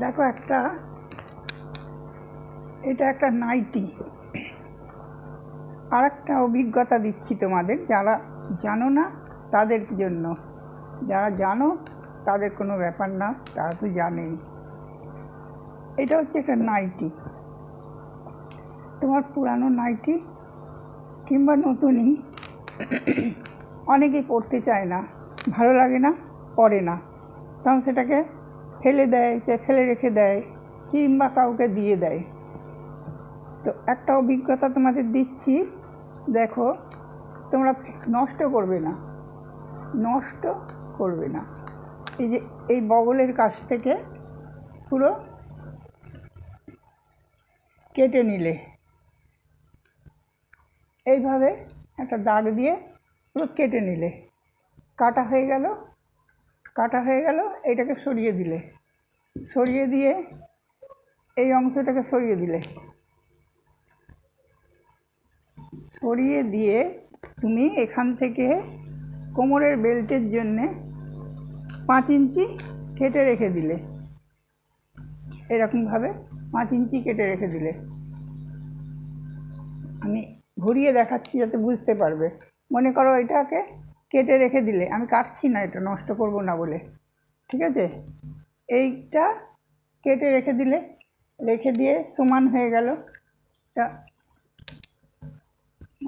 দেখো একটা, এটা একটা নাইটি। আর একটা অভিজ্ঞতা দিচ্ছি তোমাদের, যারা জানো না তাদের জন্য। যারা জানো তাদের কোনো ব্যাপার না, তারা তো জানেই। এটা হচ্ছে একটা নাইটি। তোমার পুরানো নাইটি কিংবা নতুনই অনেকেই পড়তে চায় না, ভালো লাগে না পড়ে না। তখন সেটাকে ফেলে দেয়, যে ফেলে রেখে দেয়, কিংবা কাউকে দিয়ে দেয়। তো একটা অভিজ্ঞতা তোমাদের দিচ্ছি। দেখো, তোমরা নষ্ট করবে না। নষ্ট করবে না। এই যে, এই বগলের কাছ থেকে পুরো কেটে নিলে। এইভাবে একটা দাগ দিয়ে পুরো কেটে নিলে। কাটা হয়ে গেল। কাটা হয়ে গেল, এটাকে সরিয়ে দিলে। সরিয়ে দিয়ে এই অংশটাকে সরিয়ে দিলে। সরিয়ে দিয়ে তুমি এখান থেকে কোমরের বেল্টের জন্যে পাঁচ ইঞ্চি কেটে রেখে দিলে। এরকমভাবে পাঁচ ইঞ্চি কেটে রেখে দিলে। আমি ঘুরিয়ে দেখাচ্ছি যাতে বুঝতে পারবে। মনে করো এটাকে কেটে রেখে দিলে, আমি কাটছি না এটা, নষ্ট করব না বলে, ঠিক আছে? এইটা কেটে রেখে দিলে, রেখে দিয়ে সমান হয়ে গেল। তা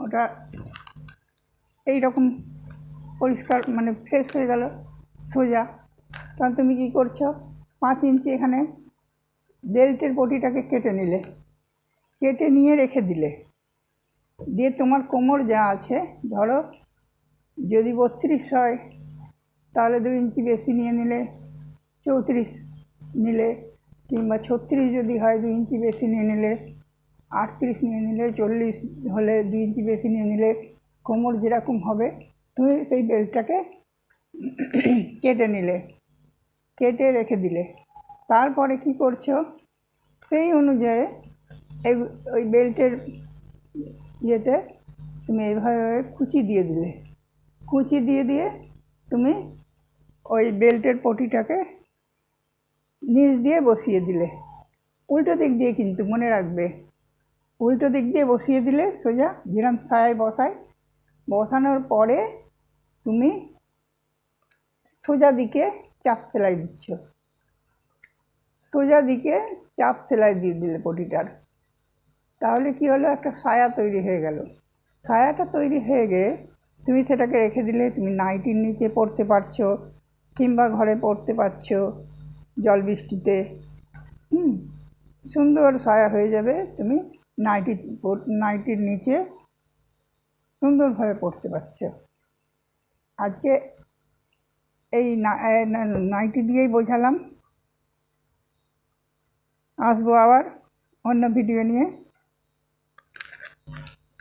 ওটা এই রকম পরিষ্কার মানে ফ্রেশ হয়ে গেল, সোজা। তখন তুমি কী করছ? পাঁচ ইঞ্চি এখানে বেল্টের পটিটাকে কেটে নিলে। কেটে নিয়ে রেখে দিলে। দিয়ে তোমার কোমর যা আছে, ধরো যদি বত্রিশ হয়, তাহলে দু ইঞ্চি বেশি নিয়ে নিলে চৌত্রিশ নিলে কিংবা ছত্রিশ যদি হয়, দু ইঞ্চি বেশি নিয়ে নিলে আটত্রিশ নিয়ে নিলে চল্লিশ হলে দু ইঞ্চি বেশি নিয়ে নিলে কোমর যেরকম হবে, তুমি সেই বেল্টটাকে কেটে নিলে, কেটে রেখে দিলে। তারপরে কি করছ? সেই অনুযায়ী এই ওই বেল্টের ইয়েতে তুমি এইভাবে কুচি দিয়ে দিলে। কুচি দিয়ে দিয়ে তুমি ওই বেল্টের পটিটাকে নিচ দিয়ে বসিয়ে দিলে। উল্টো দিক দিয়ে কিন্তু মনে রাখবে। উল্টো দিক দিয়ে বসিয়ে দিলে সোজা যেরকম ছায় বসায়, বসানোর পরে তুমি সোজা দিকে চাপ সেলাই দিচ্ছ। সোজা দিকে চাপ সেলাই দিয়ে দিলে পটিটার। তাহলে কি হলো? একটা ছায়া তৈরি হয়ে গেল। ছায়াটা তৈরি হয়ে গিয়ে তুমি সেটাকে রেখে দিলে তুমি নাইটির নিচে পড়তে পারছ, কিংবা ঘরে পড়তে পারছ জল বৃষ্টিতে। হুম, সুন্দর ছায়া হয়ে যাবে তুমি নাইটি নাইটির নিচে সুন্দরভাবে পড়তে পারছ। আজকে এই নাইটি দিয়েই বোঝালাম। আসব আবার অন্য ভিডিও নিয়ে।